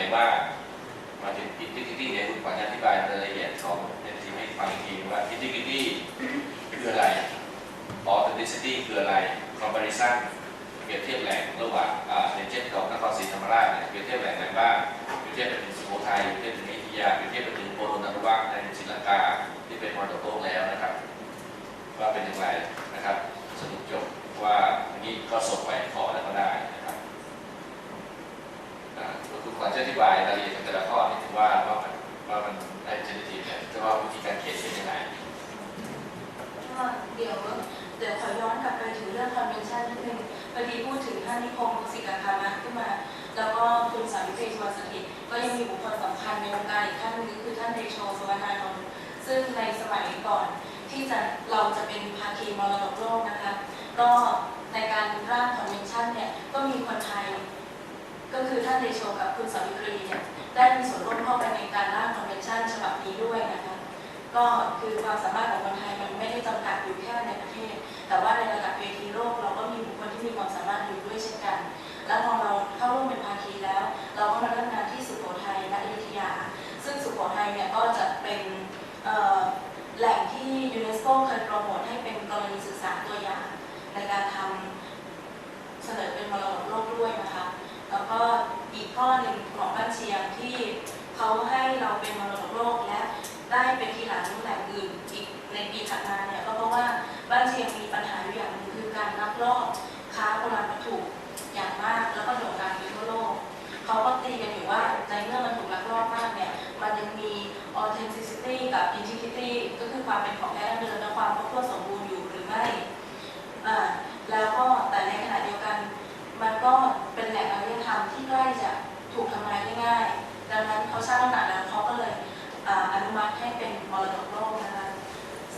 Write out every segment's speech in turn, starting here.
ไหนบ้ามาถึงอินทิกิตี้เนี่ยคุณขวัญอธิบายรายละเอียดของเนทีให้ฟังอีกทีว่าอินทิกิตี้คืออะไร authenticity คืออะไร comparison เปรียบเทียบแหล่งระหว่างอ่าอย่างเช่นของนครศรีธรรมราชเนี่ยเปรียบเทียบแหล่งไหนบ้างเปรียบเทียบไปถึงสุโขทัยเปรียบเทียบถึงอยุธยาเปรียบเทียบไปถึงโบราณนวัตในศรีลังกาที่เป็นมรดกโลกแล้วนะครับ ว่าเป็นอย่างไรนะครับ สรุปจบว่าอันนี้ก็ส่งไปขอแล้วก็ได้นะครับ อ่าคุณขวัญจะอธิบายรายละเอียดของแต่ละข้อนิดนึงว่าว่ามันว่ามันไอเจเนทีเนี่ยจะว่าวิธีการเขียนเป็นยังไงก็เดี๋ยวเดี๋ยวขอย้อนกลับไปถึงเรื่องคอนเวนชั่นนิดนึงพอดีพูดถึงท่านนิคมสิกาคามะขึ้นมา แล้วก็คุณสาวิตรีสุวสถิตก็ยังมีบุคคลสำคัญในวงการอีกท่านนึงคือท่านเดโชสวรรณานนท์ซึ่งในสมัยก่อนที่จะเราจะเป็นภาคีมรดกโลกนะคะก็ในการร่างคอนเวนชั่นเนี่ยก็มีคนไทย ก็คือท่านเดโชกับคุณสาวิตรีเนี่ยได้มีส่วนร่วมเข้าไปในการร่างคอนเวนชั่นฉบับนี้ด้วยนะคะก็คือความสามารถของคนไทยมันไม่ได้จำกัดอยู่แค่ในประเทศ แต่ว่าในระดับเวทีโลกเราก็มีบุคคลที่มีความสามารถอยู่ด้วยเช่นกัน แล้วพอเราเข้าร่วมเป็นภาคีแล้ว ยงที่เขาให้เราเป็นมรดกโลกและได้เป็นทีหลังแหล่งอื่นอีกในปีถัดมาเนี่ยก็เพราะว่าบ้านเชียงมีปัญหาอยู่อย่างหนึงคือการลักลอบค้าโบราณวัตถุอย่างมากแล้วก็โด่งดังไปทั่วโลกเขาก็ตีกันอยู่ว่าในเมื่อมันถูกลักลอบมากเนี่ยมันยังมี authenticity กับ integrity ก็คือความเป็นของแท้ดั้งเดิมและความครบถ้วนสมบูรณ์อยู่หรือไม่แล้วก็แต่ในขณะเดียวกัน มันก็เป็นแหล่งอารยธรรมที่ใกล้จะ ถูกทำลายได้ง่าย ดังนั้นเขาสร้างหนักแล้วเขาก็เลยอนุมัติให้เป็นมรดกโลกนะคะ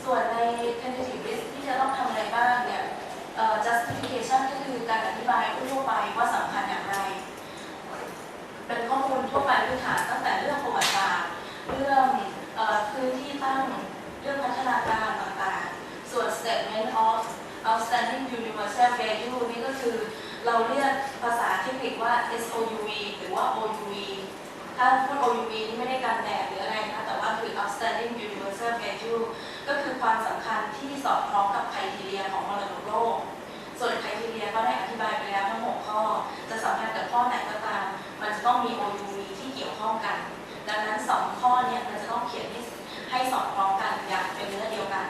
ส่วนใน tentative list ที่จะต้องทำอะไรบ้างเนี่ย justification ก็คือการอธิบายทั่วไปว่าสำคัญอย่างไร เป็นข้อมูลทั่วไปพื้นฐานตั้งแต่เรื่องประวัติศาสตร์เรื่องพื้นที่ตั้งเรื่องพัฒนาการต่างๆ ส่วน statement of outstanding universal value นี่ก็คือเราเรียก ภาษาเทคนิคว่า SOUV หรือว่า OUV ถ้าพูด OUV นี่ไม่ได้การแดดหรืออะไรนะ แต่ว่าคือ outstanding universal value ก็คือความสำคัญที่สอดคล้องกับไครทีเรียของมรดกโลก ส่วนไครทีเรียก็ได้อธิบายไปแล้วทั้ง6ข้อ จะสำคัญกับข้อไหนก็ตาม มันจะต้องมี OUV ที่เกี่ยวข้องกัน ดังนั้น 2 ข้อเนี่ยมันจะต้องเขียนให้ให้สอดคล้องกันอย่างเป็นเนื้อเดียวกัน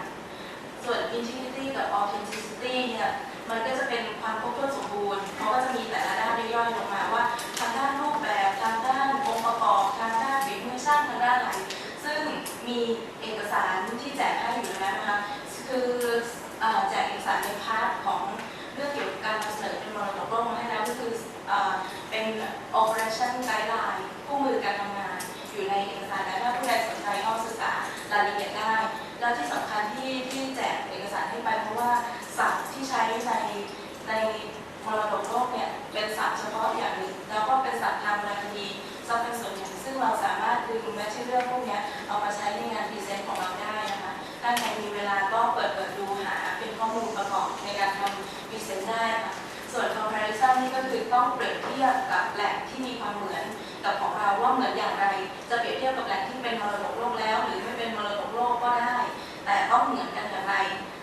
ส่วน integrity กับ authenticity เนี่ย มันก็จะเป็นความครบถ้วนสมบูรณ์เขาก็จะมี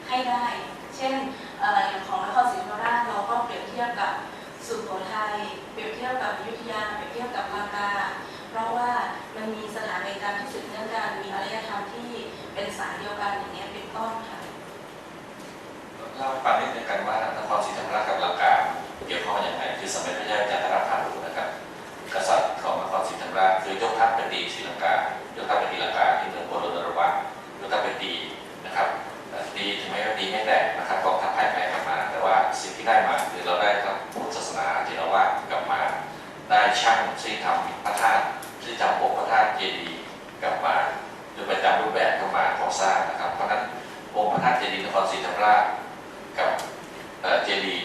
ให้ได้ เช่นอย่างของนครศรีธรรมราชเราก็เปรียบเทียบกับสุโขทัยเปรียบเทียบกับอยุธยา เปรียบเทียบกับลังกา เพราะว่ามันมีสถานในการที่สืบเนื่องกันมีอารยธรรมที่เป็นสายเดียวกันอย่างเงี้ยเป็นต้นค่ะเล่าให้ฟังนิดนึงกันว่านครศรีธรรมราชกับลังกาเกี่ยวข้องกันยังไงคือสมเด็จพระเจ้าจันทราภารุน เอ่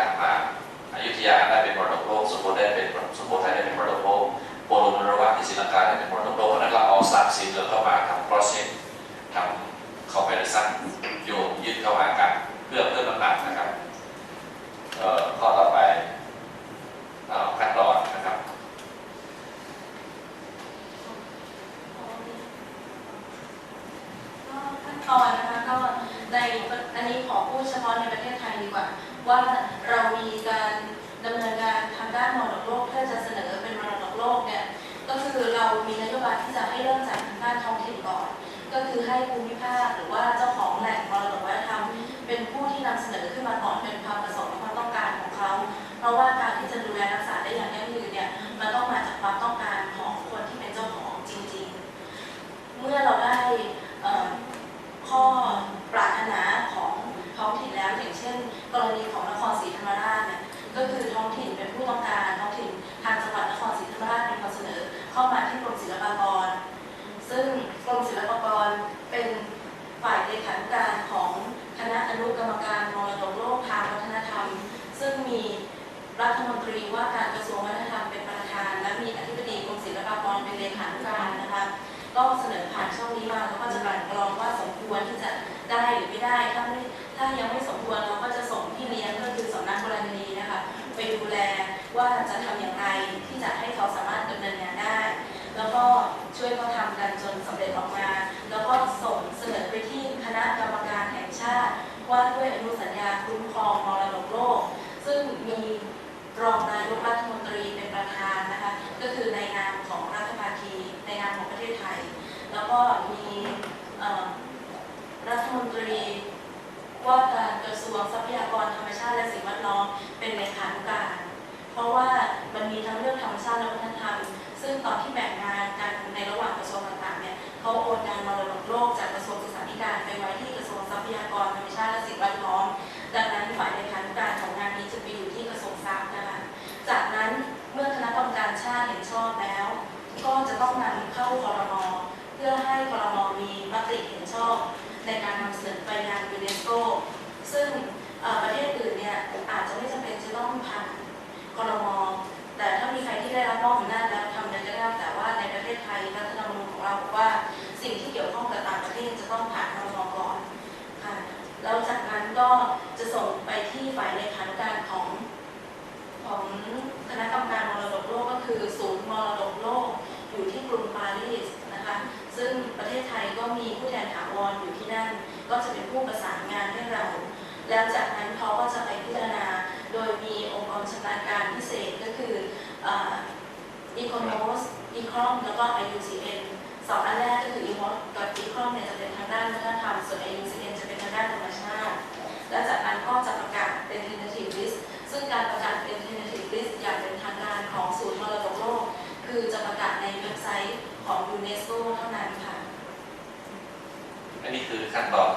ลากไปลากมาอยุธยาได้เป็นมรดกโลกสุโขทัยได้เป็นสุโขทัยได้เป็นมรดกโลกโปโลนรวะที่ศรีลังกาได้เป็นมรดกโลกเพราะนั้นเราเอาสามสีเมืองเข้ามาทำ crossing ทำ comparison โยงยึดเข้าหากันเพื่อเพิ่มน้ำหนักนะครับข้อต่อไปขั้นตอนนะครับขั้นตอนนะคะก็ในอันนี้ขอพูดเฉพาะในประเทศไทยดีกว่า ว่าเรามีการดำเนินงานทางด้านมรดกโลกเพื่อจะเสนอเป็นมรดกโลกเนี่ยก็คือเรามีนโยบายที่จะให้เริ่มจากทางด้านท้องถิ่นก่อน ก็คือให้ภูมิภาคหรือว่าเจ้าของแหล่งมรดกวัฒนธรรมเป็นผู้ที่นำเสนอขึ้นมาก่อนเป็นความประสงค์และความต้องการของเขา เพราะว่าการที่จะดูแลรักษาได้อย่างยั่งยืนเนี่ยมันต้องมาจากความต้องการของคนที่เป็นเจ้าของจริง ๆ เมื่อเราได้เอ่อข้อปรารถนาของท้องถิ่นแล้วอย่างเช่น กรณีของนครศรีธรรมราชเนี่ยก็คือท้องถิ่นเป็นผู้ต้องการท้องถิ่นทางจังหวัดนครศรีธรรมราชมีความเสนอเข้ามาที่กรมศิลปากร ซึ่งกรมศิลปากรเป็นฝ่ายเลขานุการของคณะอนุกรรมการมรดกโลกทางวัฒนธรรม ซึ่งมีรัฐมนตรี ว่าการกระทรวงวัฒนธรรมเป็นประธาน และมีอธิบดีกรมศิลปากรเป็นเลขานุการนะคะก็เสนอผ่านช่องนี้มาแล้วก็จะกลั่นกรองว่าสมควรที่จะได้หรือไม่ได้ ถ้าไม่ถ้ายังไม่สมควรเราก็จะส่งพี่เลี้ยงก็คือสำนักบรณีนะคะ ไปดูแลว่าจะทำอย่างไรที่จะให้เขาสามารถดำเนินงานได้ แล้วก็ช่วยเขาทำกันจนสำเร็จออกมา แล้วก็ส่งเสนอไปที่คณะกรรมการแห่งชาติ ว่าด้วยอนุสัญญาคุ้มครองมรดกโลก ซึ่งมี รองนายกรัฐมนตรีเป็นประธานนะคะก็คือในนามของรัฐภาคีในนามของประเทศไทย แล้วก็มีรัฐมนตรีว่าการกระทรวงทรัพยากรธรรมชาติและสิ่งแวดล้อมเป็นเลขานุการ เพราะว่ามันมีทั้งเรื่องธรรมชาติและวัฒนธรรม ซึ่งตอนที่แบ่งงานกันในระหว่างกระทรวงต่างๆเนี่ยเขาโอนงานมรดกโลกจากกระทรวงศึกษาธิการไปไว้ที่ คอรมอเพื่อให้คอรมอมีมติเห็นชอบในการนำเสนอไปยังยูเนสโกซึ่งประเทศอื่นเนี่ยอาจจะไม่จำเป็นจะต้องผ่านคอรมอแต่ถ้ามีใครที่ได้รับมอบอำนาจแล้วทำอะไรก็ได้แต่ว่าในประเทศไทยรัฐธรรมนูญของเราบอกว่าสิ่งที่เกี่ยวข้องกับต่างประเทศจะต้องผ่านคอรมอก่อนค่ะแล้วจากนั้นก็จะส่งไปที่ฝ่ายเลขานุการของของคณะกรรมการมรดกโลกก็คือศูนย์มรดกโลก อยู่ที่กรุงปารีสนะคะซึ่งประเทศไทยก็มีผู้แทนถาวรอยู่ที่นั่น ก็จะเป็นผู้ประสานงานให้เรา แล้วจากนั้นเขาก็จะไปพิจารณา โดยมีองค์กรชำนาญการพิเศษก็คืออีโคโนสอีครอมแล้วก็ IUCN สองอันแรกก็คืออีโคกับอีครอมเนี่ยจะเป็นทางด้านวัฒนธรรมส่วน IUCN จะเป็นทางด้านธรรมชาติ และจากนั้นก็จะประกาศเป็น tentative list ซึ่งการประกาศเป็น tentative list อย่างเป็นทางการของศูนย์มรดกโลก คือจะประกาศในเว็บไซต์ของยูเนสโกเท่านั้นค่ะ อันนี้คือขั้นตอน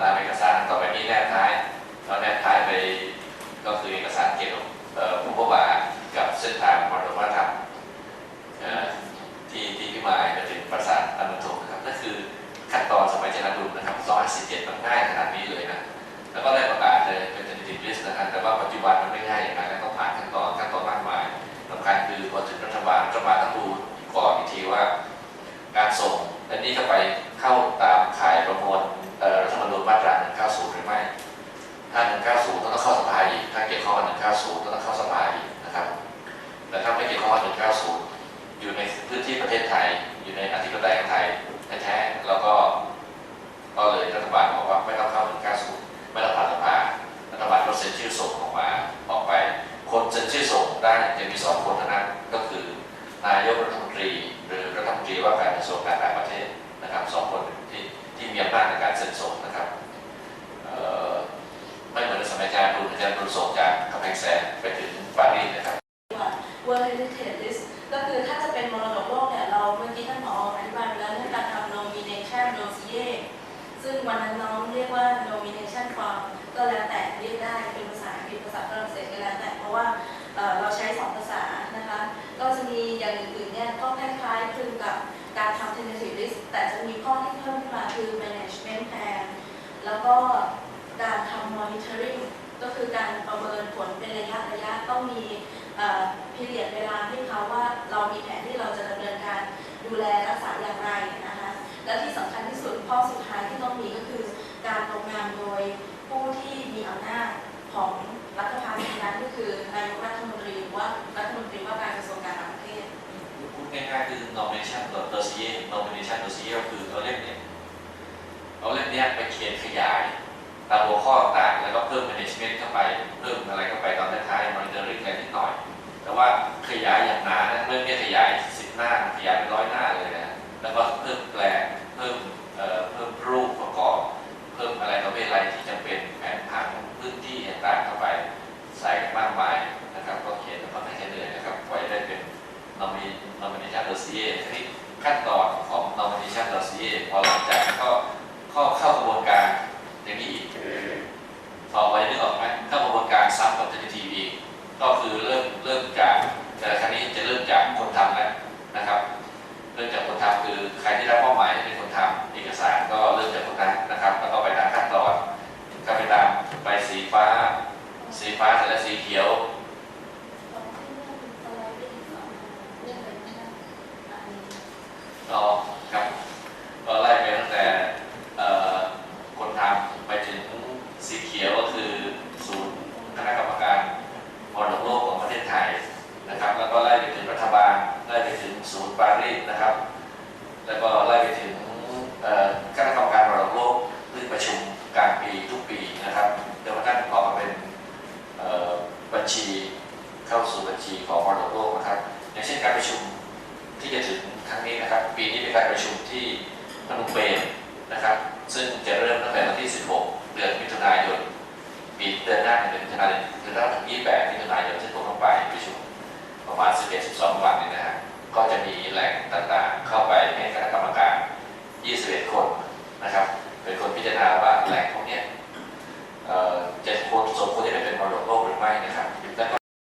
ตามเอกสารต่อไปนี้แนบท้ายเราแนบท้ายไปก็คือเอกสารเกี่ยวกับผู้พบว่ากับเส้นทางมรดกวัฒนธรรมที่ที่พิมายไปถึงปราสาทอันุทงครับนั่นคือขั้นตอนสมัยเจริญดุลนะครับ257มันง่ายขนาดนี้เลยนะแล้วก็ได้ประกาศเลยเป็นสถิติลิสต์นะครับแต่ว่าปัจจุบันมันไม่ง่ายอย่างไรก็ต้องผ่านขั้นตอนขั้นตอนมากมายสำคัญคือพอถึงรัฐบาลรัฐบาลต้องดูก่อนอีกทีว่า ได้จะมีสองคนเท่านั้นก็คือนายกรัฐมนตรี หรือรัฐมนตรีว่าการกระทรวงการต่างประเทศนะครับสองคนที่ที่มีอำนาจในการเซ็นส่งนะครับไม่เหมือนสมัยอาจารย์ดุลอาจารย์ดุลส่งจากกำแพงแสนไปถึงปารีสนะครับ ต้องมีพิเรียดเวลาให้เขาว่าเรามีแผนที่เราจะดำเนินการดูแลรักษาอย่างไรนะคะและที่สำคัญที่สุดข้อสุดท้ายที่ต้องมีก็คือการลงนามโดยผู้ที่มีอำนาจของรัฐบาลนั้นก็คือนายกรัฐมนตรีว่ารัฐมนตรีว่าการกระทรวงการต่างประเทศพูดง่ายๆคือ nomination dossier nomination dossier ก็คือเอาเล่มเนี่ยเอาเล่มเนี้ยไปเขียนขยาย ตามหัวข้อต่างแล้วก็เพิ่ม management เข้าไปเพิ่มอะไรเข้าไปตอนท้ายๆ monitoring อะไรนิดหน่อย แต่ว่าขยายอย่างหนานะเรื่องนี้ขยายสิบหน้าขยายเป็นร้อยหน้าเลยนะแล้วก็เพิ่มแปลงเพิ่มเอ่อเพิ่มรูปประกอบ เพิ่มอะไรต่อไม่อะไรที่จำเป็นแผนผังพื้นที่ต่างๆเข้าไปใส่มากมายนะครับก็เขียนแล้วก็ไม่ใช่เหนื่อยนะครับไว้ได้เป็น nomi- nomination dossier ทีนี้ขั้นตอนของ nomination dossier พอหลังจากก็เข้าเข้ากระบวนการ งนี้นะครับ ปีนี้เป็นการประชุมที่พนมเปญนะครับ ซึ่งจะเริ่มตั้งแต่วันที่ 16 เดือนมิถุนายนปีเดือนหน้าเดือนมิถุนายนเดือนหน้าถึง28มิถุนายนที่ผมเข้าไปประชุมประมาณ 11-12 วันนี้นะฮะก็จะมีแหล่งต่างๆ เข้าไปให้คณะกรรมการ 21 คนนะครับ เป็นคนพิจารณาว่าแหล่งพวกนี้จะควรสมควรจะเป็นมรดกโลกหรือไม่นะครับ